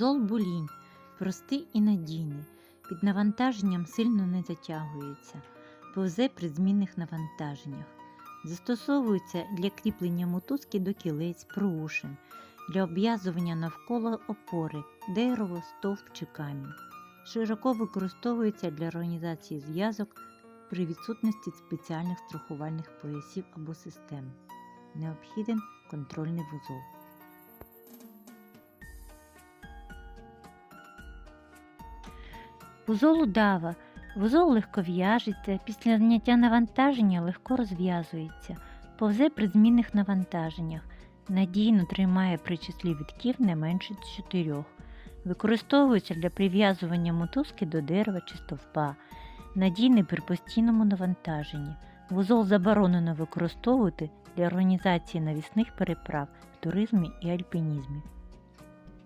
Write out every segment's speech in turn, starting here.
Вузол булінь простий і надійний, під навантаженням сильно не затягується, повзе при змінних навантаженнях. Застосовується для кріплення мотузки до кілець, проушин, для обв'язування навколо опори, дерево, стовп чи камінь. Широко використовується для організації зв'язок при відсутності спеціальних страхувальних поясів або систем. Необхіден контрольний вузол. Вузол удава. Вузол легко в'яжеться, після зняття навантаження легко розв'язується, повзе при змінних навантаженнях, надійно тримає при числі вітків не менше 4. Використовується для прив'язування мотузки до дерева чи стовпа, надійний при постійному навантаженні. Вузол заборонено використовувати для організації навісних переправ в туризмі і альпінізмі.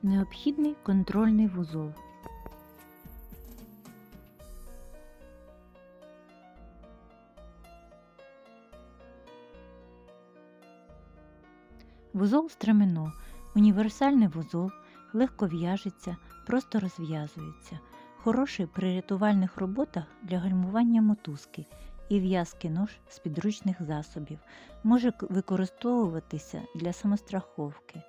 Необхідний контрольний вузол. Вузол стремено універсальний вузол, легко в'яжеться, просто розв'язується. Хороший при рятувальних роботах для гальмування мотузки і в'язки нож з підручних засобів. Може використовуватися для самостраховки.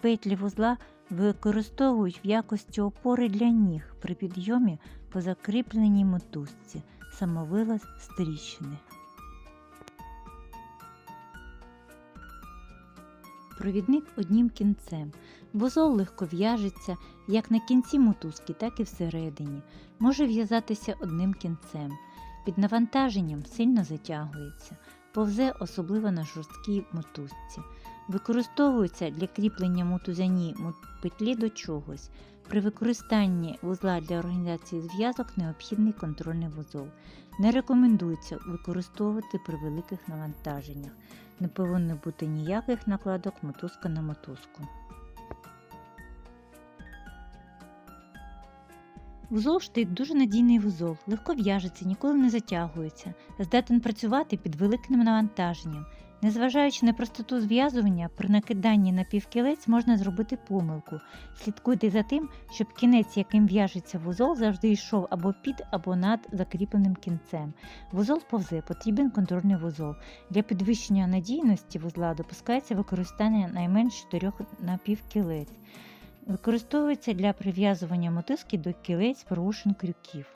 Петлі вузла використовують в якості опори для ніг при підйомі по закріпленій мотузці, самовилаз з тріщини. Провідник одним кінцем. Вузол легко в'яжеться як на кінці мотузки, так і всередині. Може в'язатися одним кінцем. Під навантаженням сильно затягується, повзе особливо на жорсткій мотузці. Використовується для кріплення мотузяні петлі до чогось. При використанні вузла для організації зв'язок необхідний контрольний вузол. Не рекомендується використовувати при великих навантаженнях. Не повинно бути ніяких накладок мотузка на мотузку. Вузол штик дуже надійний вузол, легко в'яжеться, ніколи не затягується, здатен працювати під великим навантаженням. Незважаючи на простоту зв'язування, при накиданні на півкілець можна зробити помилку. Слідкуйте за тим, щоб кінець, яким в'яжеться вузол, завжди йшов або під, або над закріпленим кінцем. Вузол повзе, потрібен контрольний вузол. Для підвищення надійності вузла допускається використання найменш 4 напівкілець. Використовується для прив'язування мотузки до кілець порушень крюків.